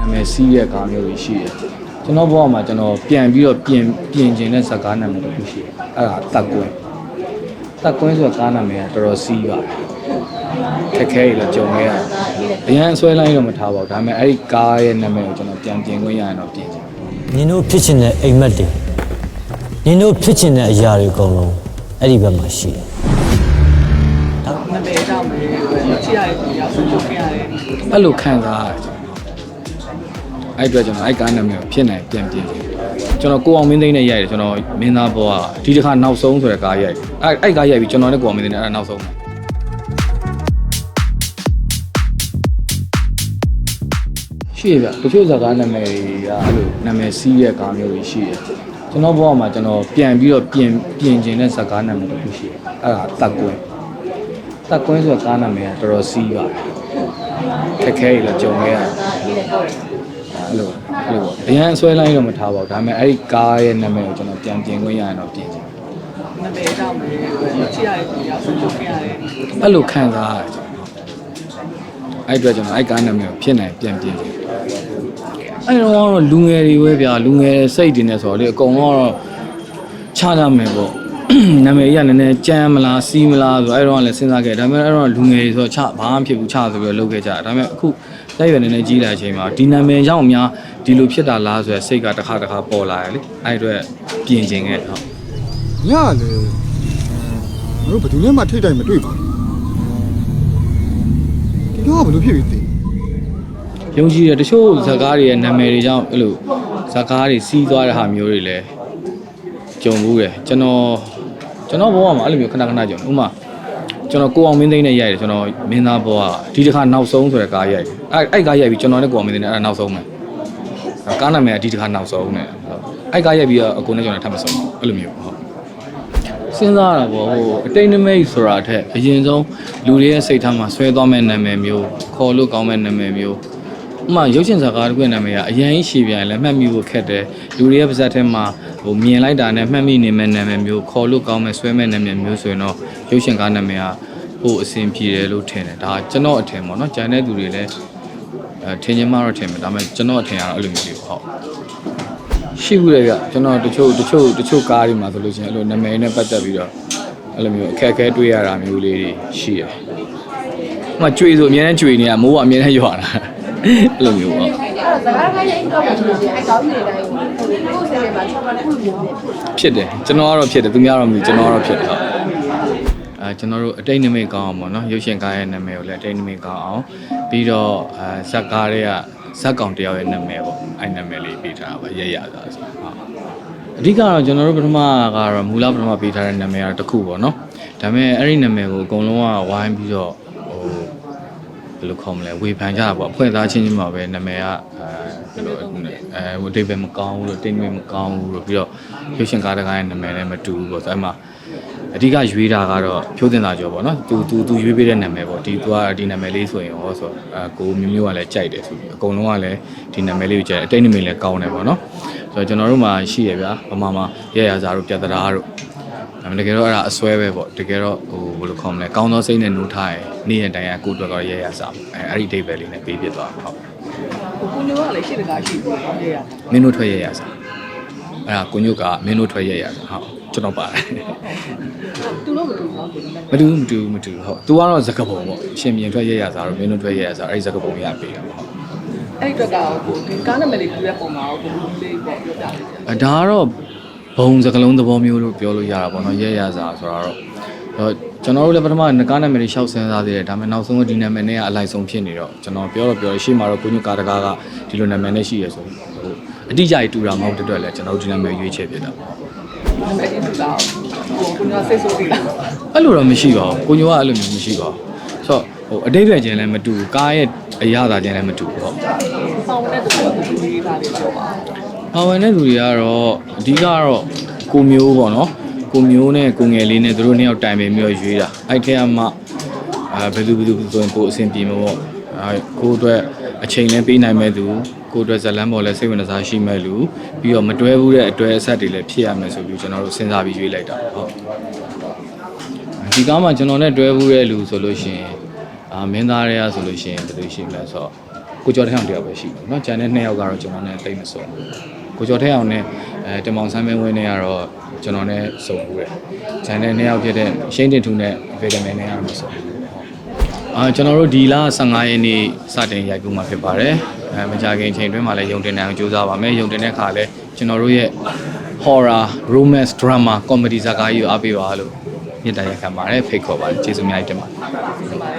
နာမည်စီးတဲ့ကားမျိုးတွေရှိတယ်ကျွန်တော်ဘဝမှာကျွန်တော်ပြန်ပြီးတော့ပြင်ပြင်ကျင်တဲ့ဇာတ်ကားနာမည်တစ်ခုရှိတယ်အဲ့ဒါတက်ကွင်းတက်ကွင်းဆိုတဲ့ကားနာမည်ကတော်တော်စီးပါတယ်ခက်ခဲရလို့ကြုံခဲ့ရတယ်အရင်အဆွဲလိုက်တော့မထားပါဘူးဒါပေမဲ့အဲ့ဒီကားရဲ့နာမည်ကိုကျွန်တော်ပြန်ပြင်ခွင့်ရရင်တော့ပြင်ချင်တယ်နင်တို့ဖြစ်ချင်တဲ့အိမ်မက်တွေနင်တို့ဖြစ်ချင်တဲ့အရာတွေအကုန်လုံးအဲ့ဒီဘက်မှာရှိတယ်မလဲတော့မယ်ချစ်ရတယ်ကိုရောက်ဆုံးလုပ်ခဲ့ရတယ်အဲ့လိုခံစားရတယ် အဲ့အတွက်ကျွန်တော်အဲ့ကားနာမည်ကိုဖြစ်နိုင်ပြန်ပြင်ချင်တယ်ကျွန်တော်ကိုအောင်မင်းသိန်းနဲ့ရိုက်တယ်ကျွန်တော်မင်းသားဘွားဒီတစ်ခါနောက်ဆုံးဆိုတဲ့ကားရိုက်တယ်အဲ့အဲ့ကားရိုက်ပြီးကျွန်တော်နဲ့ကိုအောင်မင်းသိန်းနဲ့အဲ့ဒါနောက်ဆုံးရှိရဗျတချို့ဇာတ်ကားနာမည်တွေကအဲ့လိုနာမည်စီးတဲ့ကားမျိုးတွေရှိတယ်ကျွန်တော်ဘဝမှာကျွန်တော်ပြန်ပြီးတော့ပြင်ပြင်ကျင်တဲ့ဇာတ်ကားနာမည်တစ်ခုရှိတယ်အဲ့ဒါတက်ကွင်းတက်ကွင်းဆိုတဲ့ကားနာမည်ကတော်တော်စီးပါတယ်ခက်ခဲရလို့ကြုံခဲ့ရတယ် အဲ့လိုအဲ့လိုပေါ့အရင်အဆွဲလိုက်တော့မထားပါဘူးဒါပေမဲ့အဲ့ဒီကားရဲ့နာမည်ကိုကျွန်တော်ပြန်ပြင်ခွင့်ရရင်တော့ပြင်ချင်တယ်မလဲတော့မယ်ချစ်ရတယ်ကိုရောက်ဆုံးလုပ်ခဲ့ရတယ်အဲ့လိုခံစားရတယ်အဲ့အတွက်ကျွန်တော်အဲ့ကားနာမည်ကိုဖြစ်နိုင်ပြန်ပြင်ချင်တယ်အဲ့တော့ကတော့လူငယ်တွေပဲဗျာလူငယ်စိတ်တွေနဲ့ဆိုတော့လေအကုန်လုံးကတော့ချရမယ်ပေါ့ နာမည်ကြီးကနည်းနည်းကြမ်းမလားစီးမလားဆိုအဲ့တော့ကလည်းစဉ်းစားခဲ့ဒါပေမဲ့အဲ့တော့လူငယ်တွေဆိုတော့ချဘာမှဖြစ်ဘူးချဆိုပြီးတော့လုပ်ခဲ့ကြတယ်ဒါပေမဲ့အခုတိုက်ရွယ်နည်းနည်းကြီးလာတဲ့အချိန်မှာဒီနာမည်ရောက်များဒီလိုဖြစ်တာလားဆိုရယ်စိတ်ကတစ်ခါတစ်ခါပေါ်လာတယ်လေအဲ့အတွက်ပြင်ချင်ခဲ့ဟုတ်ညလေငါတို့ဘယ်သူနဲ့မှထိတ်တိုင်မတွေ့ပါဘူးဒီတော့ကဘယ်လိုဖြစ်ပြီးသိယုံကြည်တယ်တချို့ဇာကားတွေရဲ့နာမည်တွေကြောင့်အဲ့လိုဇာကားတွေစီးသွားတဲ့ဟာမျိုးတွေလည်းကြုံဘူးတယ်ကျွန်တော် ကျွန်တော်ဘဝမှာအဲ့လိုမျိုးခဏခဏကြုံတယ်ဥပမာကျွန်တော်ကိုအောင်မင်းသိန်းနဲ့ရိုက်တယ်ကျွန်တော်မင်းသားဘဝဒီတစ်ခါနောက်ဆုံးဆိုတဲ့ကားရိုက်တယ်အဲ့အဲ့ကားရိုက်ပြီးကျွန်တော်နဲ့ကိုအောင်မင်းသိန်းနဲ့အဲ့ဒါနောက်ဆုံးပဲကားနာမည်ကဒီတစ်ခါနောက်ဆုံးနဲ့အဲ့ကားရိုက်ပြီးတော့အကုန်နဲ့ကျွန်တော်ထပ်မဆုံးဘူးအဲ့လိုမျိုးဟုတ်စဉ်းစားတာပေါ့ဟိုအတိတ်နမိတ်ဆိုတာအထက်အရင်ဆုံးလူတွေရဲ့စိတ်ထားမှာဆွဲသွားမဲ့နာမည်မျိုးခေါ်လို့ကောင်းမဲ့နာမည်မျိုး ဥပမာရုပ်ရှင်ဇာတ်ကားတစ်ခုရဲ့နာမည်ကအရင်ရှည်ပြန်လည်းမှတ်မိဖို့ခက်တယ်လူတွေရဲ့ပါဇက်ထဲမှာဟိုမြင်လိုက်တာနဲ့မှတ်မိနေမဲ့နာမည်မျိုးခေါ်လို့ကောင်းမဲ့ဆွဲမဲ့နာမည်မျိုးဆိုရင်တော့ရုပ်ရှင်ကားနာမည်ကဟိုအဆင်ပြေတယ်လို့ထင်တယ်ဒါကျွန်တော်အထင်ပေါ့နော်ကြံတဲ့သူတွေလည်းအဲထင်ချင်းမှတော့ထင်မယ်ဒါပေမဲ့ကျွန်တော်အထင်ကတော့အဲ့လိုမျိုးလေးပေါ့ဟုတ်ရှိဘူးလေဗျကျွန်တော်တချို့တချို့တချို့ကားတွေမှာဆိုလို့ရှိရင်အဲ့လိုနာမည်နဲ့ပတ်သက်ပြီးတော့အဲ့လိုမျိုးအခက်အခဲတွေ့ရတာမျိုးလေးတွေရှိတယ်။မကြွေဆိုအမြဲတမ်းကြွေနေရမိုးကအမြဲတမ်းရွာတာ။ အဲ့လိုမျိုးပေါ့အဲ့တော့စကားခိုင်းရင်တော့လို့ရှိရင်အဲ့ကောင်းနေတိုင်းကိုကိုယ်စိတ်ထဲမှာချက်မှတစ်ခုမျိုးနဲ့။ဖြစ်တယ်ကျွန်တော်ကတော့ဖြစ်တယ်သူများတော့မသိကျွန်တော်ကတော့ဖြစ်တယ်ဟုတ်။အဲကျွန်တော်တို့အတိတ်နမိတ်ကောင်းအောင်ပေါ့နော်ရုပ်ရှင်ကားရဲ့နာမည်ကိုလည်းအတိတ်နမိတ်ကောင်းအောင်ပြီးတော့အဲဇက်ကားတွေကဇက်ကောင်တယောက်ရဲ့နာမည်ပေါ့အဲ့နာမည်လေးပေးထားတာပါရရတာဆိုဟုတ်အဓိကတော့ကျွန်တော်တို့ပထမကတော့မူလပထမပေးထားတဲ့နာမည်ကတော့တစ်ခုပေါ့နော်ဒါပေမဲ့အဲ့ဒီနာမည်ကိုအကုန်လုံးကဝိုင်းပြီးတော့ဟို ဘယ်လိုခေါ်မလဲဝေဖန်ကြတာပေါ့အဖွဲ့သားချင်းချင်းမှာပဲနာမည်ကအဲဘယ်လိုအဲဟိုအတိတ်ပဲမကောင်းဘူးလို့တိတ်မမကောင်းဘူးလို့ပြီးတော့ရုပ်ရှင်ကားတကားရဲ့နာမည်လည်းမတူဘူးပေါ့ဆိုအဲ့မှာအဓိကရွေးတာကတော့ဖြိုးတင်တာကျော်ပေါ့နော်သူသူသူရွေးပေးတဲ့နာမည်ပေါ့ဒီသူကဒီနာမည်လေးဆိုရင်ဟောဆိုအဲကိုမျိုးမျိုးကလည်းကြိုက်တယ်ဆိုပြီးအကုန်လုံးကလည်းဒီနာမည်လေးကိုကြိုက်တယ်အတိတ်နာမည်လည်းကောင်းတယ်ပေါ့နော်ဆိုတော့ကျွန်တော်တို့မှာရှိရဗျာဗမာမှာရရစာတို့ပြတ်တရားတို့ ဒါပေမဲ့တကယ်တော့အဲ့ဒါအစွဲပဲပေါ့တကယ်တော့ဟိုဘယ်လိုခေါ်မလဲကောင်းသောစိတ်နဲ့နှိုးထားရင်နေ့ရက်တိုင်းကကိုယ့်အတွက်တော့ရဲရစားအဲအဲ့ဒီအဓိပ္ပာယ်လေးနဲ့ပေးပြသွားမှာဟုတ်ကိုကိုညိုကလည်းရှိတကားရှိပြီးတော့ရရမင်းတို့ထွက်ရဲရစားအဲ့ဒါကိုညုတ်ကမင်းတို့ထွက်ရဲရစားဟုတ်ကျွန်တော်ပါတယ်သူတို့မတူဘူးကိုလည်းမတူဘူးမတူဘူးမတူဘူးဟုတ်သူကတော့ဇကပုံပေါ့ရှင်မြန်ထွက်ရဲရစားတော့မင်းတို့ထွက်ရဲရစားအဲ့ဒီဇကပုံရပေးတာပေါ့ဟုတ်အဲ့ဒီတော့ကိုဒီကားနာမည်လေးပြရပုံမှာကိုလေးပေါ့ပြောပြလေးအဲဒါကတော့ ဘုံစကလုံးသဘောမျိုးလို့ပြောလို့ရတာပေါ့နော်ရဲရစားဆိုတာတော့တော့ကျွန်တော်တို့လည်းပထမငကားနာမည်လေးရှောက်စင်းစားသေးတယ်ဒါပေမဲ့နောက်ဆုံးတော့ဒီနာမည်နဲ့ကအလိုက်ဆုံးဖြစ်နေတော့ကျွန်တော်ပြောတော့ပြောရရှေ့မှာတော့ကိုညွတ်ကာတကားကဒီလိုနာမည်နဲ့ရှိရဆိုဟိုအတိအကျကြီးတူတာမဟုတ်တဲ့အတွက်လည်းကျွန်တော်တို့ဒီနာမည်ရွေးချယ်ဖြစ်တာပေါ့နာမည်ကြီးတူတာကိုကိုညိုစိတ်ဆိုးသေးလားအဲ့လိုတော့မရှိပါဘူးကိုညွတ်ကအဲ့လိုမျိုးမရှိပါဘူးဆိုတော့ဟိုအတိတ်ပဲချင်းလည်းမတူဘူးကားရဲ့အရသာချင်းလည်းမတူဘူးဟုတ်ဆောင်းတဲ့တူတူလေးသားလေးပြော ပါပါဝင်တဲ့သူတွေကတော့အဓိကတော့ကိုမျိုးပေါ့နော်ကိုမျိုးနဲ့ကိုငယ်လေးနဲ့သူတို့နှစ်ယောက်တိုင်ပင်ပြီးတော့ရွေးတာအဲ့ထဲကမှအာဘယ်သူဘယ်သူဆိုရင်ကိုအဆင်ပြေမှာပေါ့အာကိုအတွက်အချိန်လည်းပေးနိုင်မဲ့သူကိုအတွက်ဇလန်းပေါ်လည်းစိတ်ဝင်စားရှိမဲ့လူပြီးတော့မတွဲဘူးတဲ့အတွဲအဆက်တွေလည်းဖြစ်ရမယ်ဆိုပြီးကျွန်တော်တို့စဉ်းစားပြီးရွေးလိုက်တာဟုတ်ဒီကားမှာကျွန်တော်နဲ့တွဲဘူးတဲ့လူဆိုလို့ရှိရင်အာမင်းသားတွေကဆိုလို့ရှိရင်ဘယ်လိုရှိမလဲဆိုတော့ ကိုကျော်ထက်အောင်တယောက်ပဲရှိတယ်เนาะကျန်တဲ့နှစ်ယောက်ကတော့ကျွန်တော်နဲ့တိတ်မစုံကိုကျော်ထက်အောင်နဲ့အဲတင်မောင်ဆန်းမင်းဝင်းနဲ့ကတော့ကျွန်တော်နဲ့စုံဘူးတယ်ကျန်တဲ့နှစ်ယောက်ဖြစ်တဲ့ရှိန်းတင်ထူနဲ့ဗေဒမန်နဲ့ကတော့မစုံဘူးအာကျွန်တော်တို့ဒီလ15ရက်နေ့စတင်ရိုက်ကူးမှာဖြစ်ပါတယ်အဲမကြခင်အချိန်တွင်းမှာလည်းယုံတင်နိုင်အောင်ကြိုးစားပါမယ်ယုံတင်တဲ့ခါလည်းကျွန်တော်တို့ရဲ့ horror romance drama comedy ဇာတ်ကားကြီးကိုအားပေးပါလို့မြစ်တာရက်ခံပါတယ်ဖိတ်ခေါ်ပါတယ်ကျေးဇူးအများကြီးတင်ပါတယ် ဒီမှာလည်း